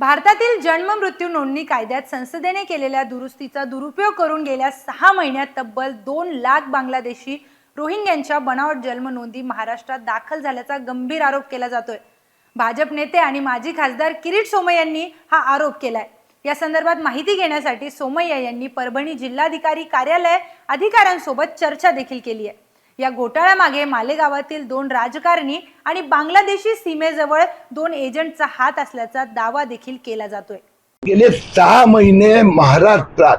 भारतातील जन्म मृत्यू नोंदणी कायद्यात संसदेने केलेल्या दुरुस्तीचा दुरुपयोग करून गेल्या सहा महिन्यात तब्बल दोन लाख बांगलादेशी रोहिंग्यांच्या बनावट जन्म नोंदी महाराष्ट्रात दाखल झाल्याचा गंभीर आरोप केला जातोय. भाजप नेते आणि माजी खासदार किरीट सोमय यांनी हा आरोप केलाय. या संदर्भात माहिती घेण्यासाठी सोमय्या यांनी परभणी जिल्हाधिकारी कार्यालय अधिकाऱ्यांसोबत चर्चा देखील केली आहे. या घोटाळ्यामागे मालेगावातील दोन राजकारणी आणि बांगलादेशी सीमेजवळ दोन एजंटचा हात असल्याचा दावा देखील केला जातोय. गेले सहा महिने महाराष्ट्रात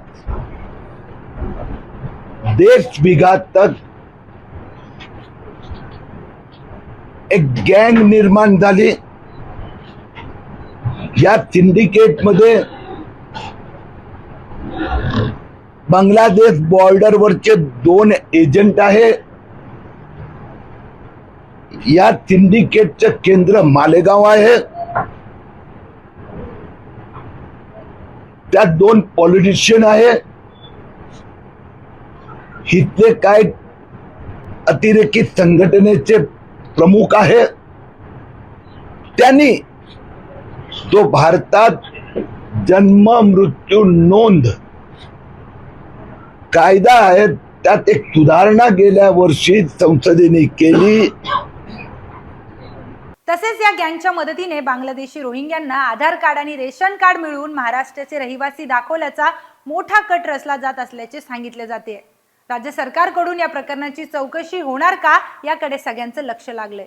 देश विघातक एक गँग निर्माण झाली. या सिंडिकेटमध्ये बांगलादेश बॉर्डरवरचे दोन एजंट आहे. या सिंडिकेटचं केंद्र मालेगाव आहे. त्यात दोन पॉलिटिशियन आहे. इथले काय अतिरेकी संघटनेचे प्रमुख आहे. त्यांनी तो भारतात जन्म मृत्यू नोंद कायदा आहे. त्यात एक सुधारणा गेल्या वर्षी संसदेने केली. तसेच या गँगच्या मदतीने बांगलादेशी रोहिंग्यांना आधार कार्ड आणि रेशन कार्ड मिळवून महाराष्ट्राचे रहिवासी दाखवल्याचा मोठा कट रचला जात असल्याचे सांगितले जाते. राज्य सरकारकडून या प्रकरणाची चौकशी होणार का? याकडे सगळ्यांचं लक्ष लागलंय.